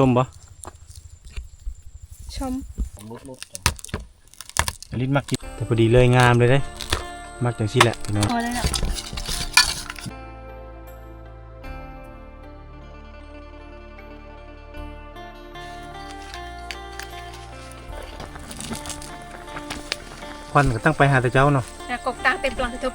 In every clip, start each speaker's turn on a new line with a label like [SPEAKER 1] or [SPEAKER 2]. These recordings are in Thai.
[SPEAKER 1] ส้มบ่
[SPEAKER 2] ชม
[SPEAKER 3] ผมรุดรุดจัง
[SPEAKER 1] อลิศมักกินแต่พอดีเลยงามเลยเด้ มักจังซี่แหละพี่น้อง
[SPEAKER 2] พอแล้วเนาะ
[SPEAKER 1] ควันก็ตั้งไปหาแต่เจ้าเนาะ
[SPEAKER 2] แล้วกกตางเต็มปลังทุบ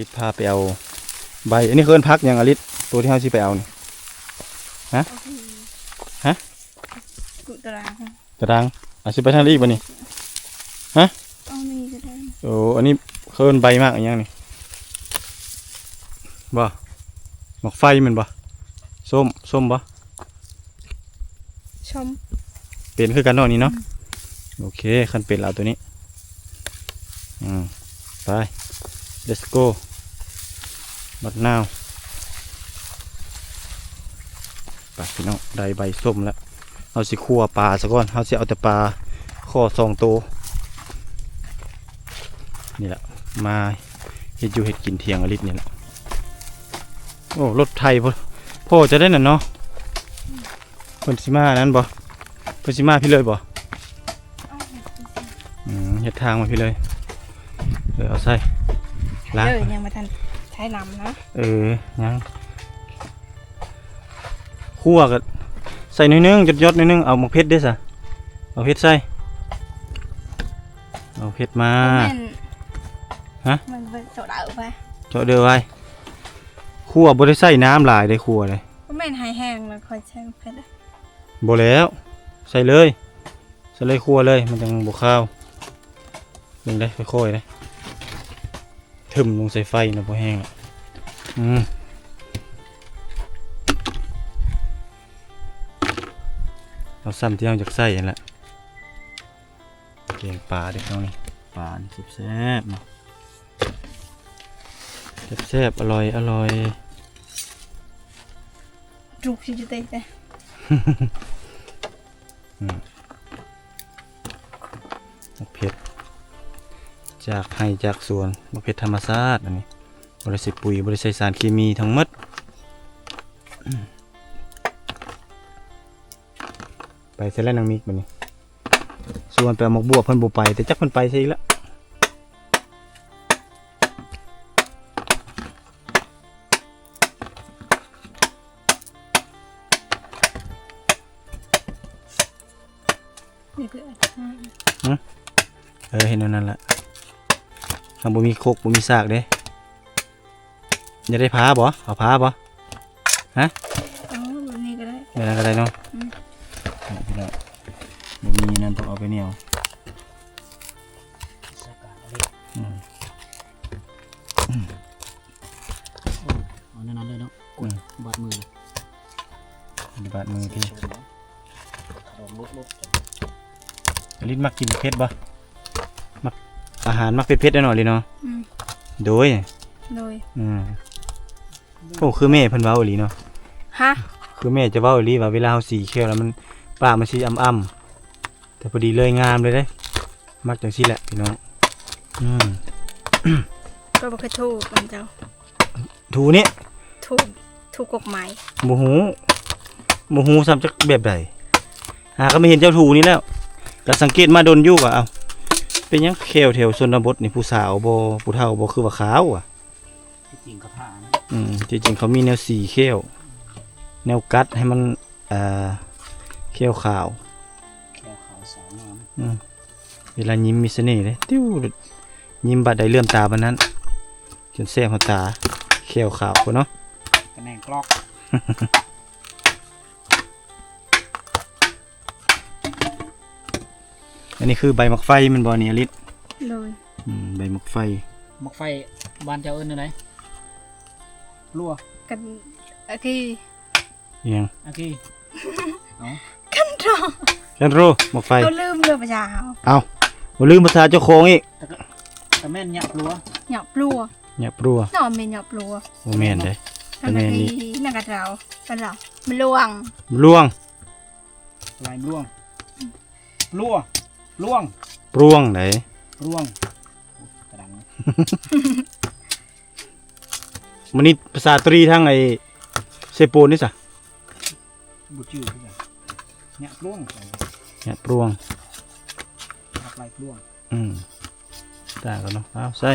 [SPEAKER 1] ลิศพาไปเอาใบ อันนี้เคินพักอย่างอลิศตัวที่เฮาสิไปเอานี่ฮะ
[SPEAKER 2] กุตราง
[SPEAKER 1] ตารางอาสิไปทางนี้อีกบ่นี่
[SPEAKER 2] เอานี่ก็ได้
[SPEAKER 1] โอ้อันนี้เคินใบมากอันยังนี่บ่หมอกไฟแมันบ่ส้มส้มบ่
[SPEAKER 2] ชม
[SPEAKER 1] เป็นคือกันเนาะนี่เนาะโอเคคันเป็นเอาตัวนี้อืมไป let's go บัดนาวไปพี่น้องได้ใบส้มแล้วเอาสิคั่วปลาซะก่อนเอาสิเอาแต่ปลาข้อสองตัวนี่แหละมาเฮ็ดอยู่เฮ็ดกินเที่ยงอลิศนี่แหละโอ้รถไทยพ่อพ่อจะได้น่ะเนาะเพิ่นสิมานั้นบ่เพิ่นสิมาพี่เลยบ่
[SPEAKER 2] เอาให้กินสิ
[SPEAKER 1] อืมเฮ็ดทางมาพี่เลยเออเอาใส่ ล้าง
[SPEAKER 2] เด้อยังมาทันใช้น้ำนะ
[SPEAKER 1] เออยังคั่วก็ใส่หน่อยนึงยดยดๆหน่อยนึงเอาหมกเพชรด้วยสะเอาเพชรใส่เอาเพชรมา
[SPEAKER 2] มัน
[SPEAKER 1] ฮะ
[SPEAKER 2] มันเป็นโซดาไป
[SPEAKER 1] เจาะเดือไว้คั่วบ่ได้ใส่น้ำหลายได้คั่วเลย
[SPEAKER 2] ก็แม่นหายแห้งแล้วค่อยใช้เพชร
[SPEAKER 1] บ่แล้ว ใส่เลยใส่เลยคั่วเลยมันจังบ่ข้าวเบิ่งได้ค่อยๆได้ ถึมลงใส่ไฟนะบ่แห้งอะอืมเอาซ้ำที่เราอยากใส่นั่นแหละเกียงปลาเด็กน้องนี่ปลานี่แซ่บๆเนาะแซ่บๆอร่อยอร่อย
[SPEAKER 2] จุกที่จะเตะแต่
[SPEAKER 1] มะเพ็ด จากไห้จากสวนมะเพ็ดธรรมชาติอันนี้บริใส่ปุ๋ยบริษัยสารเคมีทั้งหมดไปเสร็จแล้วนางมิกบันนี้ส่วนไปลหมกบัวเพิ่นบ่ไป แต่จักเพิ่นไปซะอีกแล้ว บ่มีโคกบ่มีซากเด้อย่าได้พาบ่เอาพาบ่
[SPEAKER 2] เอาแบบนี้ก็ได้
[SPEAKER 1] เดี๋ยวนั้นก็ได้เนาะ
[SPEAKER 2] อืม
[SPEAKER 1] นี่พี่น้องบ่มีนั่นต้องเอาไปเหนียว
[SPEAKER 3] สกัดอะไร
[SPEAKER 1] อืม
[SPEAKER 3] เอานั่นนั้นเลยเนาะกดบาดมือเลย
[SPEAKER 1] ปฏิบัติมือพี่
[SPEAKER 3] ชมเนาะผมรุดรุดจัง
[SPEAKER 1] อลิศมักกินเผ็ดบ่มัก อาหารมักเผ็ดๆแน่นอนเลยเนาะ
[SPEAKER 2] อืม
[SPEAKER 1] โดย
[SPEAKER 2] โดย
[SPEAKER 1] อืมโอ้คือแม่เพิ่นเว้าอีหลีเนาะ
[SPEAKER 2] ฮะ
[SPEAKER 1] คือแม่จะเว้าอีหลีว่าเวลาเฮาสีเขียวแล้วมันปากมันสิอ่ำๆแต่พอดีเลยงามเลยเด้มักจังซี่แหละพี่น้องอืม
[SPEAKER 2] ก็บอกให้ถูกมันเจ้า
[SPEAKER 1] ถูนี่
[SPEAKER 2] ถูกถูกกฎหมาย
[SPEAKER 1] บ่ฮู้บ่ฮู้ซ้ำจักแบบใดหาก็ไม่เห็นเจ้าถูนี่แล้วก็สังเกตมาดนอยู่ว่าเอ้า เป็นหยังแควแถวชนบทนี่ผู้สาวบ่ผู้เฒ่าบ่คือว่าขาวอะ
[SPEAKER 3] ที่จริงกระทะนะ
[SPEAKER 1] อืมจริงๆเขามีแนวสีเขี้ยว แนวกัดให้มันเอ่อเขี้ยวขาว
[SPEAKER 3] แค่ขาวสาวงาม
[SPEAKER 1] อืมเวลายิ้มมีเสน่ห์เลยติ้วยิ้มบัดใดเลื่อมตาบันนั้น จนแซ่บหัวตาเขี้ยวขาวพุ่นเนาะ
[SPEAKER 3] กระแนงกลอก
[SPEAKER 1] นนี้คือใบหมักไฟมันบอนี่อลิศ
[SPEAKER 2] โดย
[SPEAKER 1] อืมใบหมักไฟ
[SPEAKER 3] มักไฟบ้านเจ้าเอิ้นอะไรรั่ว
[SPEAKER 2] กันโอเค
[SPEAKER 1] อิหยัง
[SPEAKER 3] อากี้
[SPEAKER 2] กันรอ
[SPEAKER 1] กันรู้หมักไฟ
[SPEAKER 2] เขาลืมเรือประชาเขา
[SPEAKER 1] เอาบ่ลืมภาษาเจ้าของอีก
[SPEAKER 3] ตะแม่นหยับรั่ว
[SPEAKER 2] หยอบปลัว
[SPEAKER 1] อย่าปลัว
[SPEAKER 2] หนอมเมนหยอบปลัว
[SPEAKER 1] บ่แม่นเด้
[SPEAKER 2] ทำไม
[SPEAKER 1] ทำไมนี่
[SPEAKER 2] นักกระเราเป็นเรามันลวง
[SPEAKER 1] ล่วง
[SPEAKER 3] ลายล่วงล่วง ล่วง
[SPEAKER 1] ปรวงไหน
[SPEAKER 3] ล่วงโอ้กระดัง
[SPEAKER 1] มันนี่ภาษาตรีทางไอ้เซโปนนี่สะ
[SPEAKER 3] บุจื้อทุกอย่างเนี่ยล่วง
[SPEAKER 1] เนี่ยปรวง
[SPEAKER 3] ทักลายล่วง
[SPEAKER 1] อืมได้กันเนาะเอาใส่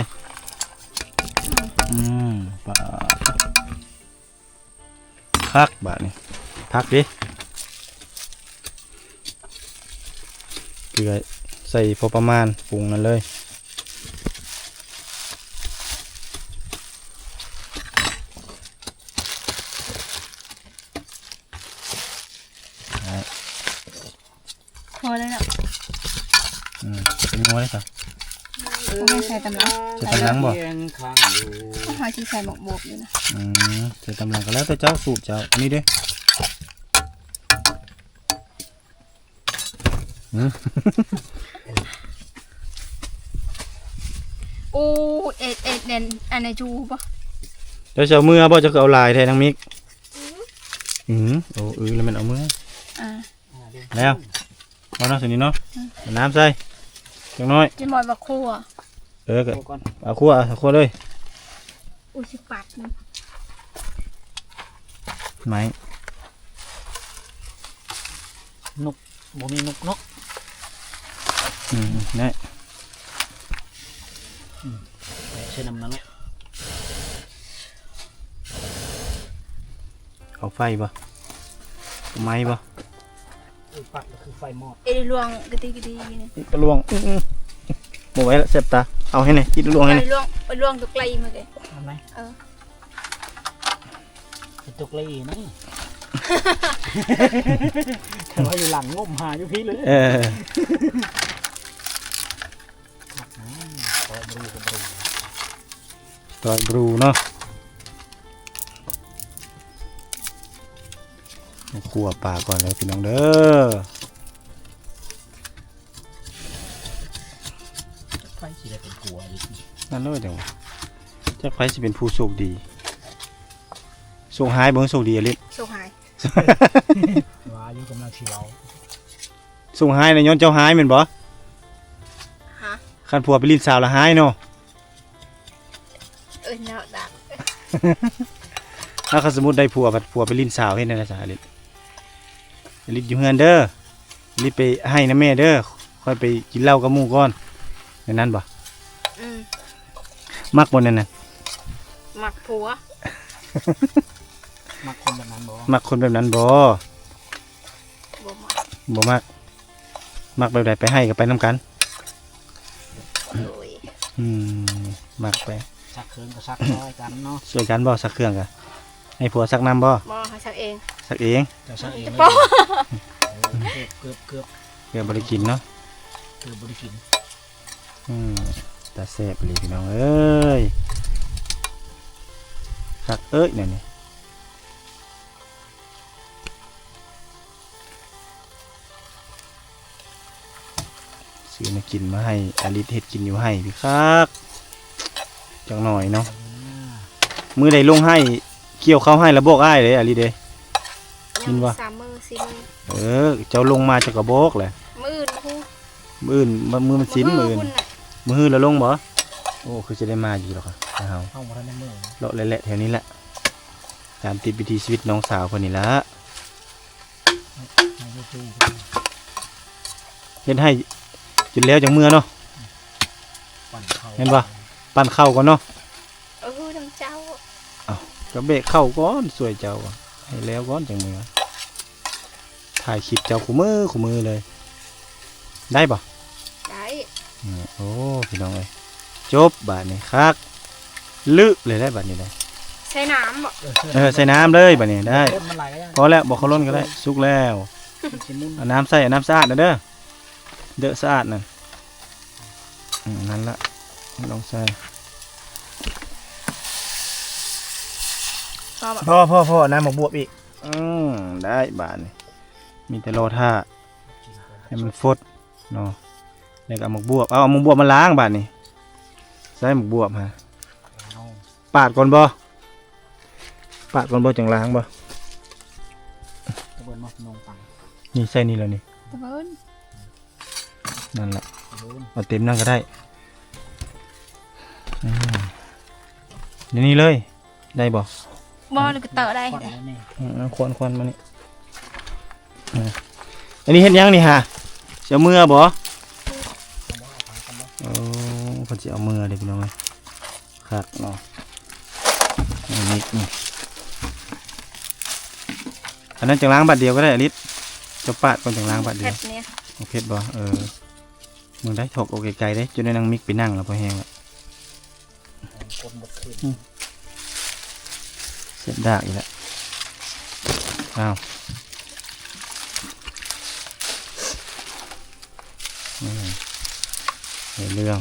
[SPEAKER 1] อืมปลาพักบาทนี่พักดิเก ลือใส่พอประมาณปรุงนั่นเลย
[SPEAKER 2] พอแล้วเนาะ
[SPEAKER 1] อืมเป็นงัวเลยค่ะ
[SPEAKER 2] บ่ให้ใส่ตำลัง
[SPEAKER 1] ใส่ตำลังบ่
[SPEAKER 3] เพียงข้างอยู่
[SPEAKER 2] ต้องหาที่ใส่หมกบวบอยู่นะ
[SPEAKER 1] อืมใส่ตำลังก็แล้วแต่เจ้าสูตรเจ้าอันนี้เด้ อืม
[SPEAKER 2] อู้เอ็ดเอ็ดเด่นอันไหนจูปะ
[SPEAKER 1] เดี๋ยวจะเอามือบ่จะเอาลายแทนทั้งมิกอืมโอ้เออแล้วมันเอามือ
[SPEAKER 2] อ่า
[SPEAKER 1] แล้วเอาเนาะสินี้เนาะเอาน้ำใส่จังน้อย
[SPEAKER 2] จะหมอยบักคั่ว
[SPEAKER 1] เออก็
[SPEAKER 3] โอ้ก่อน
[SPEAKER 1] เอาคั่วเอาคั่วเลย
[SPEAKER 2] อู้สิปัดมัน
[SPEAKER 1] ไหม
[SPEAKER 3] บ่มีนกนก
[SPEAKER 1] อืมนี่
[SPEAKER 3] ใช้น้ำนั้นแหละ
[SPEAKER 1] เอาไฟบ่เอาไม้บ่
[SPEAKER 3] ไอ้ปักก็คือไฟมอด
[SPEAKER 2] เอ็ดลวงกะติกะตินี่
[SPEAKER 1] อีกกระลวงอื้ออื้อบ่ไหว้ละเจ็บตา เอาให้หน่อยกินลวงให้หน่อย
[SPEAKER 2] ไปลวงไปลวงตัวไกลมาเลย
[SPEAKER 3] ทำไหม
[SPEAKER 2] เออ
[SPEAKER 3] ไอ้ตุกเลยนะแต่ว่าอยู่หลังงมหาอยู่พี่เลย
[SPEAKER 1] เออ
[SPEAKER 3] ขอบ รูกับบรู
[SPEAKER 1] ตอยบรูเนาะเอาคั่วปลาก่อนเลยพี่น้องเด้อ
[SPEAKER 3] ไฟสีได้เป็นกลัวอีก
[SPEAKER 1] นั่นเลยจังหวะจักไผสิเป็นผู้โชคดีโชคหายบ่โชคดีอะลิ
[SPEAKER 2] โซหาย
[SPEAKER 3] ว่าอยู่กำลังเชียว
[SPEAKER 1] โชคหายในะย้อนเจ้าหายแม่นบ่
[SPEAKER 2] ฮะ
[SPEAKER 1] คันผัวไปลิ้นสาวละหายเนาะ
[SPEAKER 2] เออเนาะดัก
[SPEAKER 1] ถ้าเขาสมมุติได้ผัวบัดผัวไปลิ้นสาวเฮ็ดได้ล่ะจ้ะอลิอลิอยู่เฮือนเด้ออลิไปให้นะแม่เด้อค่อยไปกินเหล้ากับหมู่ก่อนในนั้นบ่
[SPEAKER 2] อืม
[SPEAKER 1] มักบ่นั่นน่ะ
[SPEAKER 2] หมักผัว
[SPEAKER 3] มักคนแบบนั้นบอก
[SPEAKER 1] มักคนแบบนั้นบ่
[SPEAKER 2] บ่หมัก
[SPEAKER 1] บ่มักมักแบบใดไปให้ก็ไปนํกัน
[SPEAKER 2] โอ้ย
[SPEAKER 1] อืมมักไป
[SPEAKER 3] ซักเครื่องก็ซักน้อยกันเนาะ
[SPEAKER 1] ช่วยกันบ่ซักเครื่องกะให้ผัวซักน้ำบ่
[SPEAKER 2] บ่หาชักเอง
[SPEAKER 1] ซักเอง
[SPEAKER 3] จะซักเอง
[SPEAKER 2] บ่
[SPEAKER 3] เลยเกือบเกือบ
[SPEAKER 1] เพื่อบ่ได้กินเนาะ
[SPEAKER 3] เกือบบริกิน
[SPEAKER 1] อืมตาแซ่บเลยพี่น้องเอ้ยคักเอ้ยนั่นนี่ ซื้อมากินมาให้อลิศเฮ็ดกินอยู่ให้พี่คักจังหน่อยเนาะมือใดลงให้เกี่ยวเข้าวให้แล้วบอกอ้ายเลยอลิศเด้กินวะ
[SPEAKER 2] สามมือสี่มือ
[SPEAKER 1] เออ เจ้าลงมาจ้าก็บอกแหละ
[SPEAKER 2] มืออื่นพู
[SPEAKER 1] มืออื่นมือมันสินมืออื่นมือแล้วลงบ่โอ้คือจะได้มาอยู่หรอกครับเอา
[SPEAKER 3] เข้ามาทันในมือ
[SPEAKER 1] เลาะเละๆแถวนี้แหละตามติดวิถีชีวิตน้องสาวคนนี้ละเฮ็ดให้ จนแล้วจังเมื่อเนาะ
[SPEAKER 3] ปั่นเข้า
[SPEAKER 1] เห็นปะปั้นข้าวก่อนเนาะ
[SPEAKER 2] เออทั้งเจ้า
[SPEAKER 1] ก็เบะข้าวก่อนสวยเจ้าอะให้แล้วก่อนจังเมื่อถ่ายคลิปเจ้าคู่มือคู่มือเลย ได้ปะ
[SPEAKER 2] ได้
[SPEAKER 1] อืมโอ้พี่น้องเอ้ยจบบาดนี้คักลึเลยได้บาดนี้ได้
[SPEAKER 2] ใช้น้ำบ่
[SPEAKER 1] เออใส่น้ำเลยบาดนี้ได้
[SPEAKER 3] ต้นมันไหลแล้ว
[SPEAKER 1] พอแล้วบอกเขาล้นก็ได้สุกแล้ว
[SPEAKER 3] ชิมุน
[SPEAKER 1] เอาน้ำใส่เอาน้ำสะอาดนะเด้อ เด้อสะอาดนั่นอืมนั่นละลองใส่
[SPEAKER 2] พอบ่
[SPEAKER 1] พ่อพ่อพ่อน้ำหมกบวบอีก อืมได้บาทนี่มีแต่รอท่าให้มันฟดเนาะแล้วก็เอาหมกบวบเอาเอาหมกบวบมาล้างบาทนี่ใส่หมกบวบฮะปาดก่อนบ่ปาดก่อนบ่จังล้างบ่
[SPEAKER 3] นองตัง
[SPEAKER 1] นี่ใส่นี่แล้วนี่
[SPEAKER 2] ตะเบิ้น
[SPEAKER 1] นั่นแหละ
[SPEAKER 3] โดน
[SPEAKER 1] เอาเต็มนั่นก็ได้อืมเดี๋ยวนี้เลย ได้บ่
[SPEAKER 2] บ่เลยก็เตอะได้
[SPEAKER 3] ควัน
[SPEAKER 2] เด้อ
[SPEAKER 3] แล้วนี่
[SPEAKER 1] อืมควนควนมานี่อ่าอันนี้เฮ็ดยังนี่ฮะสิเอามือบ่
[SPEAKER 3] คำว่าเอาพังคำว่า
[SPEAKER 1] โอ้เพิ่นสิเอามือเด้พี่น้องเอ้ยคักเนาะอันนี้นี่อันนั้นจังล้างบัดเดียวก็ได้อลิศจะปาดก่อนจังล้างบัดเดี
[SPEAKER 2] เผ็
[SPEAKER 1] ยว
[SPEAKER 2] ดเนี่ย
[SPEAKER 1] โอเคบ่เออ มึงได้ถกโอเคไกลได้จนได้นั่งมิกไปนั่งแล้วพอแห้งแล้ว
[SPEAKER 3] คนบดขึ้น
[SPEAKER 1] เสร็จดากอีกแล้วอ้าวนี่เห็นเรื่อง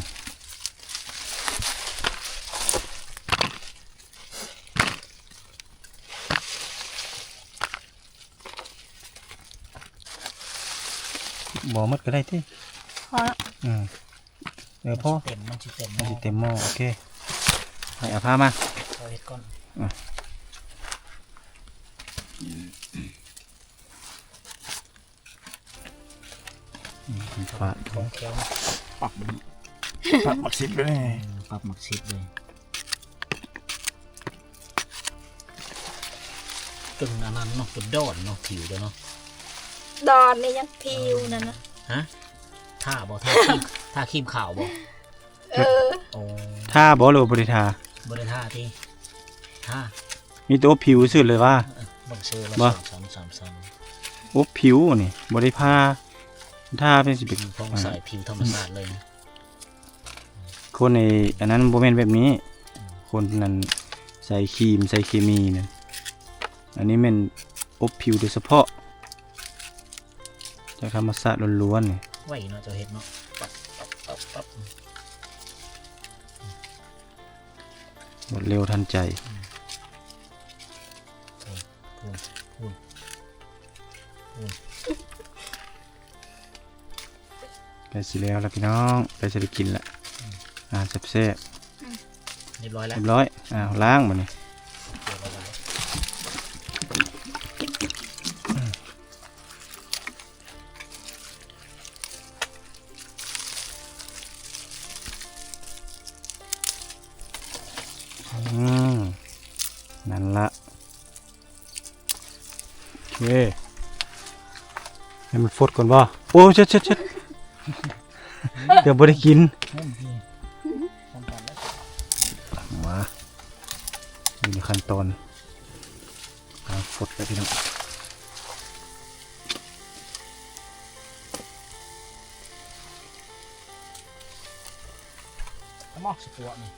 [SPEAKER 1] บ่หมดก็ได้ที่
[SPEAKER 2] พ อแล้ว
[SPEAKER 1] อืมเออพ่อ
[SPEAKER 3] เต็มมันสิเต็มห
[SPEAKER 1] มัน
[SPEAKER 3] ม้อ
[SPEAKER 1] สิเต็มหม้อโอเคให้เอาผ้ามา
[SPEAKER 3] เอาเห็ดก่อน
[SPEAKER 1] ฝาด
[SPEAKER 3] ของแคล้วปรับมัน
[SPEAKER 1] ปัดหมักซิบเลย
[SPEAKER 3] ปรับหมักชิดเลยตึงอันนั้นเนาะเป็นดอนเนาะผิวเด้อเนาะ
[SPEAKER 2] ดอนนี่ยังพิวนั่นนะ
[SPEAKER 3] ฮะ ท่าบ่ท่าคีบท่าคีบข่าวบ่
[SPEAKER 2] เออ
[SPEAKER 3] โอ้
[SPEAKER 1] ถ้าบอหรือบริทา
[SPEAKER 3] บ่ได้ท่าที่ท่า
[SPEAKER 1] มีตัวผิวสุดเลยว่า
[SPEAKER 3] เบิ่งเชื่อละ
[SPEAKER 1] บ่
[SPEAKER 3] สามสามสาม
[SPEAKER 1] โอ้ผิวนี่บริพาถ้าเป็นสิเป็น
[SPEAKER 3] พองใส่ผิวธรรมชาติเลย
[SPEAKER 1] คนในอันนั้นโบแมนแบบนี้ คนนั้นใส่ครีมใส่เคมีนั่นอันนี้แมันอบผิวโดยเฉพาะจากธรรมชาติล้วนๆนี่
[SPEAKER 3] ไหวเนาะเจ้าเห็ดเนาะปั๊บปั๊บปั๊บปั๊บ
[SPEAKER 1] หมดเร็วทันใจ
[SPEAKER 3] พูนพูน
[SPEAKER 1] ใกล้สิแล้วแล้วพี่น้องใกล้จะได้กินละอ่าแซ่บ
[SPEAKER 3] เรียบร้อย
[SPEAKER 1] ๆ
[SPEAKER 3] แล้ว
[SPEAKER 1] เรียบร้อยอ้าวล้างมานี่ ฟดก่อนบ่โอ้เช็ดเช็ดเช็ดเดี๋ยวบ่ได้กินมาอยู่ในขั้นตอนการฟดแล้วพี่น้อง
[SPEAKER 3] มอกสปัวนี่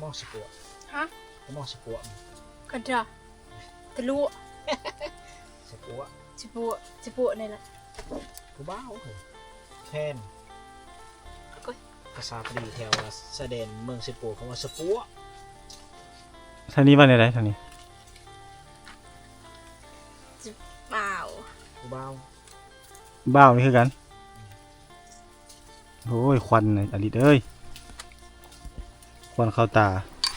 [SPEAKER 3] มอกสปัว
[SPEAKER 2] ฮะ
[SPEAKER 3] มอกสปวน
[SPEAKER 2] กันจ้ะทะลุ
[SPEAKER 3] สปัว
[SPEAKER 2] จิปัวจิปัวนี่แหละ
[SPEAKER 3] ผู้บ้าวเฮ้ยแทน
[SPEAKER 2] โอ้ย
[SPEAKER 3] ภาษาปรีแถวแสดงเมืองสปัวคำว่าสปัว
[SPEAKER 1] ท่างนี้ว่าในไรท่างนี้
[SPEAKER 2] เปล่า
[SPEAKER 3] ผู้บ้าว
[SPEAKER 1] บ้าวนี่คือกัน โอ้ย ควันเลยอลิดเอ้ย ควันเข้าตา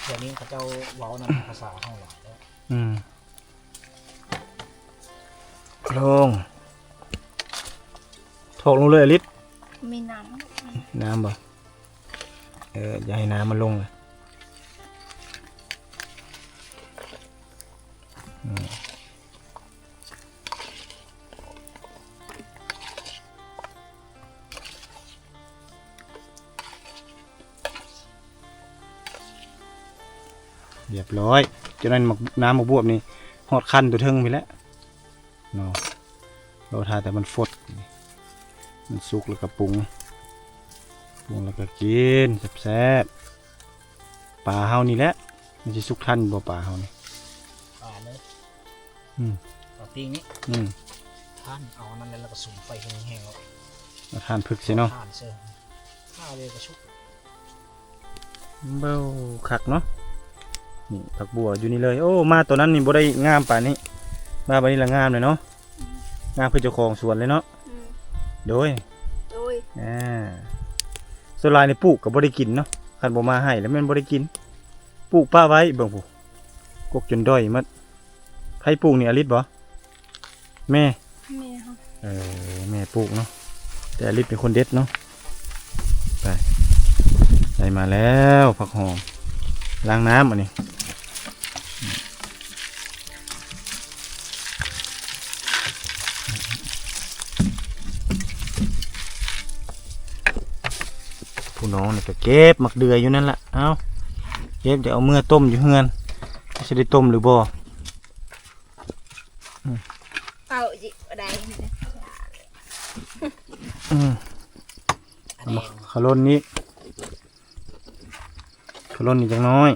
[SPEAKER 3] เดี๋ยวนี้เขาเจ้าเว้านํภาษาห้องหลายแล้ว
[SPEAKER 1] อืม ลงถกลงเลยอลิศ
[SPEAKER 2] มีน้
[SPEAKER 1] น้ำบ่เอออย่าให้น้ำมันลงเลยอืมเรียบร้อยจะนั้นหมักน้ำหมักบวบนี่หอดคันตัวเทิงไปแล้ว เนาะเราทาแต่มันฟดนี่มันสุกแล้วก็ปรุง ปรุงแล้วก็กินแซ่บๆปลาเฮานี่แหละมันสิสุกทันบ่ปลาเฮานี่
[SPEAKER 3] อ่านเลย
[SPEAKER 1] อืม
[SPEAKER 3] ต่อปิ้งนี้
[SPEAKER 1] อืม
[SPEAKER 3] ท่านเอาอันนั้นแล้วก็สุ่มไฟให้แห้งๆแล้ว
[SPEAKER 1] มาทานพึกสิเนาะ
[SPEAKER 3] ท่านเสื้อข้าวเลยกระชุบ
[SPEAKER 1] เบ้าคักเนาะนี่ผักบัวอยู่นี่เลย โอ้ มาตัวนั้นนี่บ่ได้งามป่านนี้ มาบัดนี้ละงามเลยเนาะงามเพื่อเจ้าของสวนเลยเนาะำ
[SPEAKER 2] อืม
[SPEAKER 1] โดย
[SPEAKER 2] โดย
[SPEAKER 1] อ่าส่วนหลายนี่ปลูกก็บ่ได้กินเนาะคันบ่มาให้แล้วแม่นบ่ได้กินปลูกป้าไว้เบิ่งผู้กกจนด้อยหมัดไผปลูกนี่อลิศบ่
[SPEAKER 2] อ
[SPEAKER 1] แม่
[SPEAKER 2] แม่ค่ะ
[SPEAKER 1] เออแม่ปลูกเนาะแต่อลิศเป็นคนเด็ดเนาะไปได้มาแล้วผักหอมล้างน้ำอันนี้ น้องนี่ก็เก็บหมักเดือยอยู่นั่นแหละเอาเก็บเดี๋ยวเอาเมื่อต้มอยู่เฮือนจะได้ต้มหรือบ่
[SPEAKER 2] เอาจิบอะไรเนี่ย
[SPEAKER 1] อืม
[SPEAKER 3] อัน
[SPEAKER 1] เอา
[SPEAKER 3] นี้
[SPEAKER 1] มาขลุ่นนี้ขลุ่นนี้จังน้อย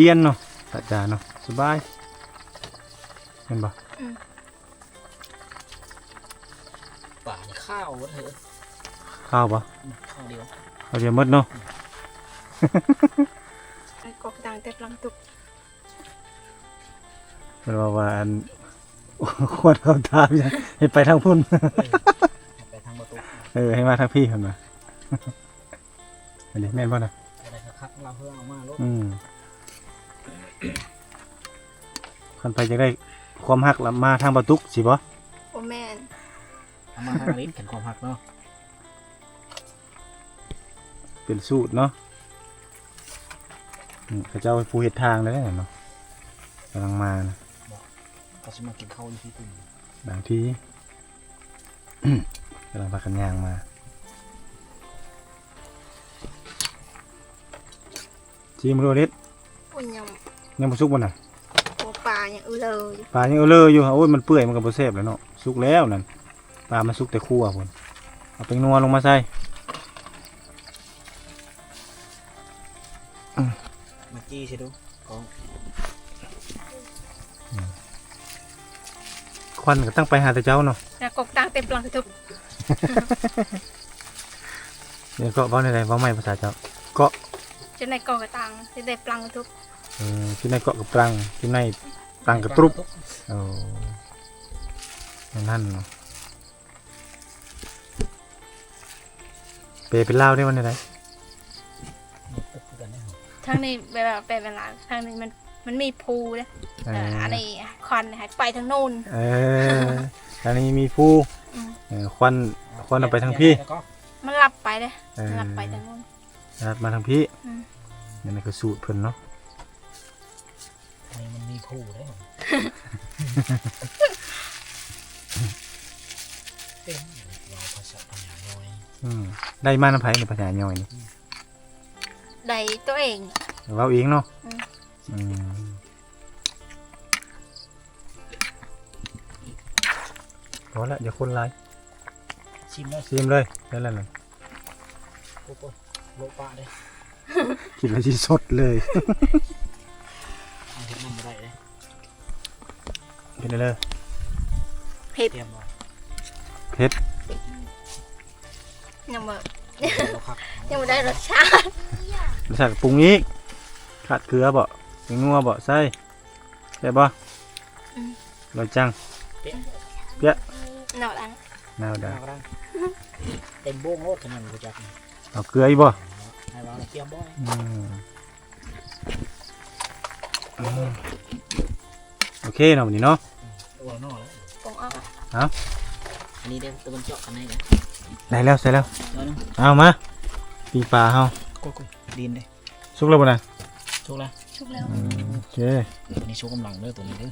[SPEAKER 3] เอี
[SPEAKER 1] ยนเนาะตาจาเนาะสบายเห็นปะ
[SPEAKER 3] ป่านี่ข้าววะเถอะ
[SPEAKER 1] ข้าวปะ
[SPEAKER 3] ข้าวเดียว
[SPEAKER 1] ข้าวเดียวหมดเนาะ
[SPEAKER 2] ไอ้กอกดังแต่ปลังตุก
[SPEAKER 1] เป็นว่าว่าอันควรเขาตามยังให้ไปทางพุ่น
[SPEAKER 3] ไปทางประตู
[SPEAKER 1] เออให้มาทางพี่คนมาอันนี้แม่นป่ะนะ
[SPEAKER 3] อะไรคักๆเราเพื่อเอามาลด
[SPEAKER 1] อืม คันไปจะได้ความหักละมาทางประตุกสิบ่
[SPEAKER 2] โอแมน
[SPEAKER 3] เอามาทางลิ้นเข็นความหักเนาะ
[SPEAKER 1] เป็นสูตรเนาะอืมเขาเจ้าผู้เห็ดทางเลยนะเนาะกำลังมานะ
[SPEAKER 3] ก็จะมากินข้าวอยู่ที่ตุ่ม
[SPEAKER 1] บางทีกำลังพากันย่างมาจีมโรเล็ด
[SPEAKER 2] โอ้ยยัง
[SPEAKER 1] ยังบ่สุกบ่น่ะ
[SPEAKER 2] โอปลายังอือเลยอยู่
[SPEAKER 1] ปลายังเอาเลยอยู่โอ้ยมันเปื่อยมันก็บ่แซ่บแล้วเนาะสุกแล้วนั่นปลามันสุกแต่คั่วพุ่นเอาเป็นนัวลงมาใส่
[SPEAKER 3] มาจี้ใช่ดูของ
[SPEAKER 1] ควันก็ตั้งไปหาแต่เจ้าเนาะ
[SPEAKER 2] ไอ้กอกดังแต่ปลังตุก
[SPEAKER 1] เดี๋ยวก็เว้าในใดเว้าใหม่ภาษาเจ้าเกาะ
[SPEAKER 2] จะในกอกดังจะได้ปลังตุก
[SPEAKER 1] เออ ที่ในเกาะกับปรังที่ในปรังกับตรุบโอ้นั่นเนาะเปเป็นลาวได้วันไหน
[SPEAKER 3] กันเนี่ย
[SPEAKER 2] ทางนี้แบบเป็นเวลาทางนี้มันมันมีภูเลย
[SPEAKER 1] เอ
[SPEAKER 2] เออ
[SPEAKER 1] อ
[SPEAKER 2] อันนี้ควันหายไปทางโน้น
[SPEAKER 1] เอออันนี้มีผู้
[SPEAKER 2] อืม
[SPEAKER 1] เออควันควันเอาไปทางพี่
[SPEAKER 3] แล้วก็
[SPEAKER 2] มันรับไปเลย
[SPEAKER 1] เออ
[SPEAKER 2] รับไปทางโน้น
[SPEAKER 1] รับมาทางพี่
[SPEAKER 2] อืม
[SPEAKER 1] นี่นคือสูตรเพิ่นเนาะ
[SPEAKER 3] อันนี้มันมีผู้ได้ผมเต็มเราภาษาปัญญาน้อย
[SPEAKER 1] อืมได้มาน้ำไผ่ในภาษาย่อยนี่
[SPEAKER 2] ได้ตัวเอง
[SPEAKER 1] เว้าเองเนาะ
[SPEAKER 2] อืม
[SPEAKER 1] อืมพอละอย่าคนหลาย
[SPEAKER 3] ชิมเลย
[SPEAKER 1] ซิมเลยได้แล้วนั่น
[SPEAKER 3] โอ้โหโลปะเลย
[SPEAKER 1] กินแล้วสิสดเลย
[SPEAKER 3] เอาเห็ดมันมาได้เลย
[SPEAKER 1] กินได้เลย
[SPEAKER 3] เตรียมไว้
[SPEAKER 1] เผ็ด
[SPEAKER 2] ยังบ่
[SPEAKER 3] เราคัก
[SPEAKER 2] ยังบ่ได้รสชาติ
[SPEAKER 1] รสชาติปรุงอีกขาดเกลือบ่เป็นนัวบ่ใส่ได้บ่เราจัง
[SPEAKER 2] หนาวดัง
[SPEAKER 1] นาว
[SPEAKER 3] ดา
[SPEAKER 1] ดาว
[SPEAKER 3] รังเต็มโบ้งโลดขนาดกูจัก
[SPEAKER 1] เอาเกลืออีกบ่
[SPEAKER 3] ให้เราเตรียมบ่อย
[SPEAKER 1] อืมอืม โอเคเนาะวันนี้เนาะ
[SPEAKER 3] ตัวนอกแล้ว
[SPEAKER 2] ปงออก
[SPEAKER 3] อันนี้เดี๋ยวตัวมันเจาะกันได้เลย
[SPEAKER 1] ได้แล้วใส่แล้ว
[SPEAKER 3] เดี๋ยวนึง
[SPEAKER 1] เอามาปีปลาเฮา
[SPEAKER 3] กุ๊กดินเลย
[SPEAKER 1] สุกแล้วบ่น่ะ
[SPEAKER 3] ชุกแล้ว
[SPEAKER 2] ชุบแล้ว
[SPEAKER 1] อืมโอเค
[SPEAKER 3] ตัวนี้ชุกกำลังเด้อตัวนี้เด้อ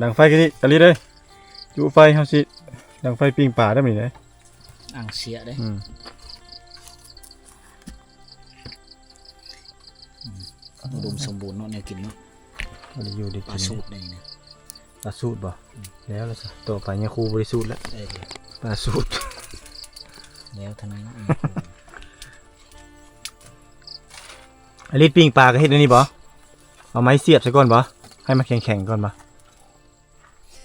[SPEAKER 1] ดังไฟกันนี่ตะลีเด้อจุไฟเฮาสิดังไฟปิ้งปลาได้มั้ยเด้อ
[SPEAKER 3] อ่างเสียเด้อ
[SPEAKER 1] อืม
[SPEAKER 3] อุดมสมบูรณ์เนาะแนวกินเนาะ
[SPEAKER 1] โอเคบ่ได้อยู่ได้
[SPEAKER 3] ปลา
[SPEAKER 1] กิน
[SPEAKER 3] สูตรนี่นะ
[SPEAKER 1] ปลาสูตรบ่แล้วล่ะซะต่อไปเนี่ยครูบริสุทธิ์แล้ว
[SPEAKER 3] เออ
[SPEAKER 1] ปลาสูตร
[SPEAKER 3] แล้วเท่านั้น
[SPEAKER 1] อันนี้ปิ้งปลาก็เฮ็ดอันนี้บ่เอาไม้เสียบซะก่อนบ่ให้มันแข็งๆก่อนบ่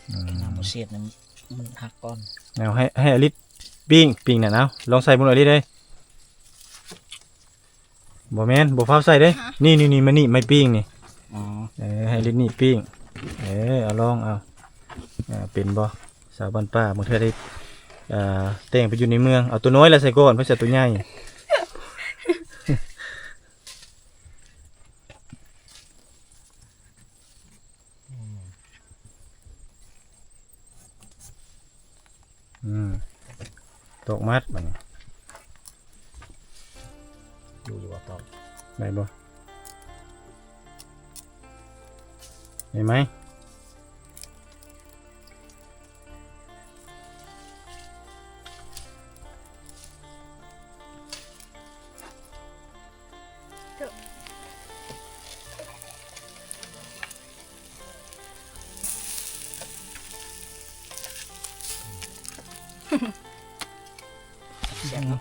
[SPEAKER 1] อืม
[SPEAKER 3] น้ำมันเสียดนั้นมันหักก้อน
[SPEAKER 1] เอาให้ให้อลิศปิ้งปิ้งน่ะนะลองใส่บนอลิศเลยบ่แม่นบ่ฟ้าวใส่เด้นี่นี่นี่มานี่ไม่ปิ้งนี่
[SPEAKER 3] อ๋อ
[SPEAKER 1] เออให้อลิศนี่ปิ้งเออเอาลองเอาอ่าเป็นบ่สาวบ้านป้าบางเทื่อได้อ่าแต่งไปอยู่ในเมืองเอาตัวน้อยแล้วใส่ก่อนเพื่อจะตัวใหญ่อืมตกมัดบัดนี้
[SPEAKER 3] อยู่อยู่ว่าต่อ
[SPEAKER 1] ได้บ่ เห็นไหม
[SPEAKER 3] เสียบเนาะ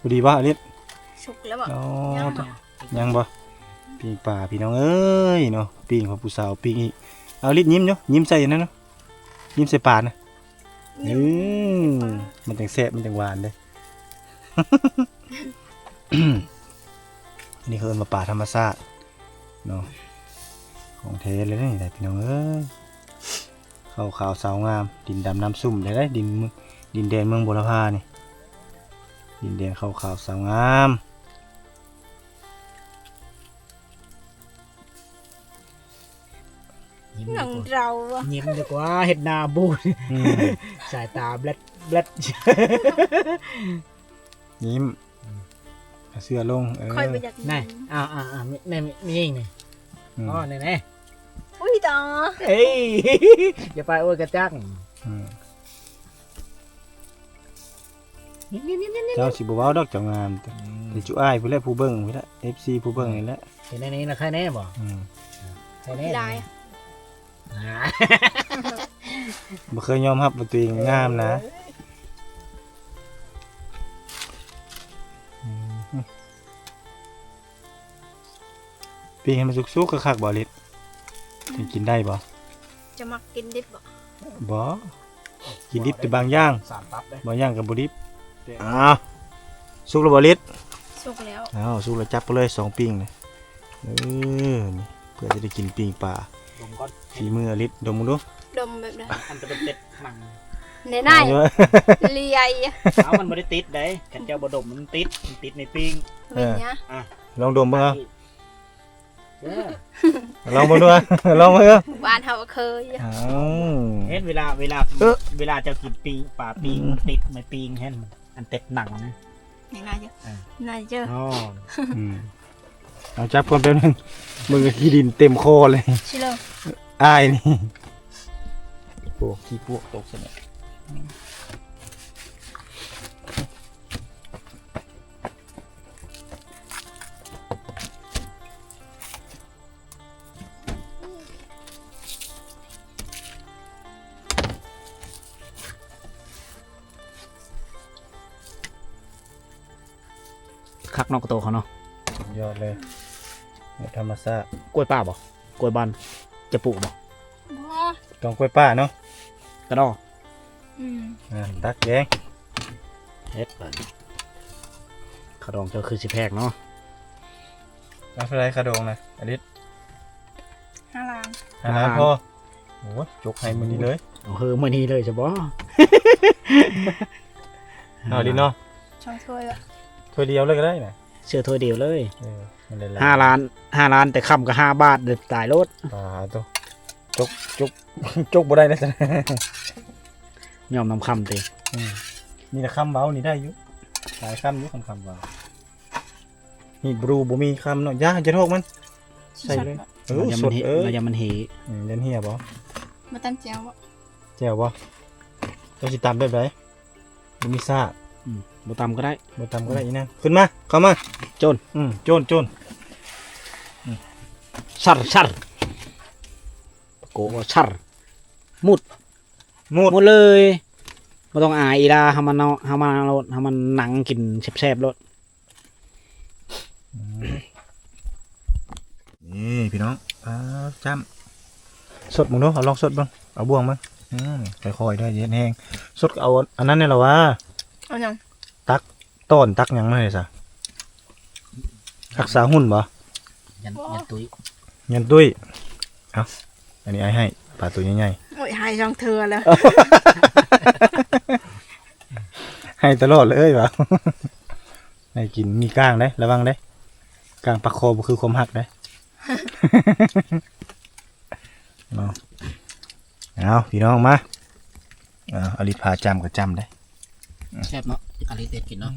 [SPEAKER 1] พอดีบ่อลิศ
[SPEAKER 2] สุกแล้วบอก
[SPEAKER 1] อ๋อ
[SPEAKER 2] ยังบ่
[SPEAKER 1] ยังบ่ ปิ้งป่าพี่น้องเอ้ยเนาะปิ้งของผู้สาวปิ้งอีกเอาลิศยิ้มเนาะยิ้มใส่อันนั้นเนาะยิ้มใส่ปากนะเออมันจังแซ่บมันจังหวานเด้อันนี้คือเอิ้นมาป่าธรรมชาติเนาะของเทเลยนี่แหละพี่น้องเอ้ยข้าวขาวสาวงาม ดินดำน้ำซุ่มเลยได้ดินดินแดนเมืองบุรพานี่ดินแดนข้าวขาวสาวงาม
[SPEAKER 2] เราอะ
[SPEAKER 3] ยิ้มดีกว่าเห็ดหนาบูด
[SPEAKER 1] อืม
[SPEAKER 3] สายตาแบลดแบลด
[SPEAKER 1] ยิ้มเอาเสื้อลงเออ
[SPEAKER 2] ค่อยไปจาก
[SPEAKER 3] นี่อ่าอ่าอ่ามีนี่มีมีอีกนี่
[SPEAKER 1] อืม
[SPEAKER 3] อ๋อนี่นี่
[SPEAKER 2] อุ้ยต่อ
[SPEAKER 3] เอ้ยอย่าไปโอ้ยกระจัง
[SPEAKER 1] อืม
[SPEAKER 3] ยิ้มยิ้มยิ้มยิ้ม
[SPEAKER 1] เจ้าสิบเว้าดอกเจังงามแต่แต่จุอ้ายผู้แลผู้เบิ่งผู้ละ FC ผู้เบิ่งนี่แหละ
[SPEAKER 3] เห็นในนี้นะใครแน่บ่
[SPEAKER 1] อืม
[SPEAKER 3] ใครแน่
[SPEAKER 2] ได้
[SPEAKER 3] อ่า
[SPEAKER 1] บ่เคยยอมรับว่าตัวเองงามนะอืมปิ้งให้มันสุกๆคักๆบ่ลิดสิกินได้บ่
[SPEAKER 2] จะมักกินดิบบอก
[SPEAKER 1] บ่กินดิบแต่บางอย่าง
[SPEAKER 3] สามปั๊บเลย
[SPEAKER 1] บางอย่างก็บ่ดิบอ้าวสุกแล้วบ่ลิด
[SPEAKER 2] สุกแล้ว
[SPEAKER 1] อ้าวสุกแล้วจับไปเลยสองปิ้งเลยเออนี่เพื่อจะได้กินปิ้งปลา
[SPEAKER 3] ลมก้อน
[SPEAKER 1] ฝีมืออลิศดมมึงดู
[SPEAKER 2] ดมแบบนั้น
[SPEAKER 3] อันจะเป็นเต็ดหนัง
[SPEAKER 2] ในได้
[SPEAKER 1] เอาเยอะ
[SPEAKER 2] เลียยอะ
[SPEAKER 3] เอามันไม่ได้ติดได้กันเจ้าบดมมันติดมันติดในปิ้ง
[SPEAKER 2] เป็นเนี้ย
[SPEAKER 1] ลองดมเบิ่งเอา
[SPEAKER 3] เออ
[SPEAKER 1] ลองเบิ่งดูอะ ลองเบิ่งเอา
[SPEAKER 2] บ้านเฮาก็เคยอะ
[SPEAKER 1] อ้าว
[SPEAKER 3] เห็นเวลาเวลา
[SPEAKER 1] เออ
[SPEAKER 3] เวลาจะกินปิ้งป่าปิ้ง
[SPEAKER 1] อืม
[SPEAKER 3] ติดไม่ปิ้งเห็นอันเต็ดหนังนะ
[SPEAKER 2] ไหนน่าเจอ
[SPEAKER 3] อ่า
[SPEAKER 2] น่าเจอ
[SPEAKER 3] อ๋อ
[SPEAKER 1] อืมเอาจับคนแป๊บนึงมือขี้ดินเต็มคอเลย
[SPEAKER 2] ชิโร่
[SPEAKER 1] อ้ายนี่พวกขี้พวกตกซะเนี่ย
[SPEAKER 3] คักนอกกระโตเขาเนาะ
[SPEAKER 1] สุดยอดเลยเนี่ยธรรมชาติ
[SPEAKER 3] กล้วยป้าบ่กล้วยบาน จะปลูกบ่
[SPEAKER 2] บ่
[SPEAKER 1] ต้องกล้วยป้าเนาะ
[SPEAKER 3] กระดอ
[SPEAKER 2] อืม
[SPEAKER 1] อ่าตักแยง
[SPEAKER 3] เฮ็ดบัดขดองเจ้าคือสิแพกเนาะ
[SPEAKER 1] เอาเท่าไรขะดงนะอลิศ
[SPEAKER 2] ห้าล้าน
[SPEAKER 1] หาล้านพอโอ้ยจกให้มันนี้เลย
[SPEAKER 3] เอาเฮอมื้อนี้เลยใช่บ่
[SPEAKER 1] เอาดิเนาะ
[SPEAKER 2] ช่องถ้วยอะ
[SPEAKER 1] ถ้วยเดียวเลยก็ได้นะ
[SPEAKER 3] เชื่อถ้วยเดียวเลย
[SPEAKER 1] เออมันได้หลย
[SPEAKER 3] ห้าล้านห้าล้านแต่คำก็ห้าบาทเดือดตายรถ
[SPEAKER 1] ปลาตัวจกจกจกบ่ได้นะจ๊ะ
[SPEAKER 3] ยอมนำคำตี
[SPEAKER 1] อืมนี่นะคำเบานี่ได้อยู่หลายคำอยู่คำคำเบานี่บรูบ่มีคำเนาะย่าจะโทกมัน ใส่เลยเออ
[SPEAKER 3] เราจะ
[SPEAKER 1] ส
[SPEAKER 3] มัน
[SPEAKER 1] ด
[SPEAKER 3] เห
[SPEAKER 1] เออ
[SPEAKER 3] เราจะมันเห
[SPEAKER 1] อืมเล่นเฮียบ่
[SPEAKER 2] มาตั้งแจวบ่
[SPEAKER 1] แจ๋วบ่เราสิตามแบบไหนบ่มีซ่า
[SPEAKER 3] อืม บ่ตำก็ได้
[SPEAKER 1] บ่ตามก็ได้อีนั่นขึ้นมาเข้ามา
[SPEAKER 3] โจร
[SPEAKER 1] อืมโจนโจน
[SPEAKER 3] ชัดชัดโกะชัรมุด
[SPEAKER 1] มูด
[SPEAKER 3] หมดเลยไม่ต้องอายอีลาทำมันเอาทำมันเอาทำมันหนังกินแซ่บๆรส
[SPEAKER 1] นี่พี่น้องอ้าวจ้ำสดมึงดูเอาลองสดบ้างเอาบ่วงบ้างอืมค่อยๆได้เย็นแห้งสดก็เอาอันนั้นเนี่ยเหรอวะ
[SPEAKER 2] เอาหยัง
[SPEAKER 1] ต้นตักหยังมาเลยสะรักษาหุ่นบ่
[SPEAKER 3] ยันยันตุ้ย
[SPEAKER 1] เงินตุ้ยเอาอันนี้ไอ้ให้ปลาตัวใหญ่
[SPEAKER 2] โอ้ยหายช่องเธอแล้ว
[SPEAKER 1] ๆให้ตลอดเลยวะให้กินมีก้างได้ระวังได้ก้างปลาคอบ่คือความหักได้เอาเอาพี่น้องมาเอาอลิพาจำก็จำได้
[SPEAKER 3] แซ่บเนาะ อะไรเด็ดกินเนาะ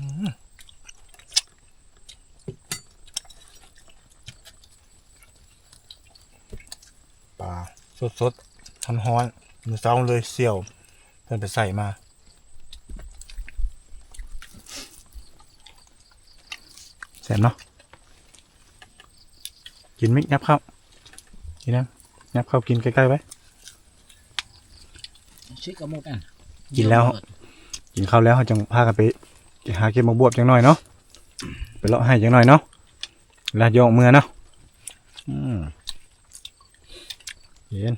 [SPEAKER 1] ปลาสดสดๆฮ้อนๆมือเช้าเลยเสี่ยวเพิ่นไปใส่มาแซ่บเนาะกินมิกยับเข้ากินนะยับเข้ากินใกล้ๆไว้
[SPEAKER 3] ชิคกระมุกอัน
[SPEAKER 1] กินแล้ว กินข้าวแล้วเราจังพากันไปหาเก็บมาบวบจังหน่อยเนาะไปเลาะให้จังหน่อยเนาะแล้วโยกมือเนาะอืมเย็น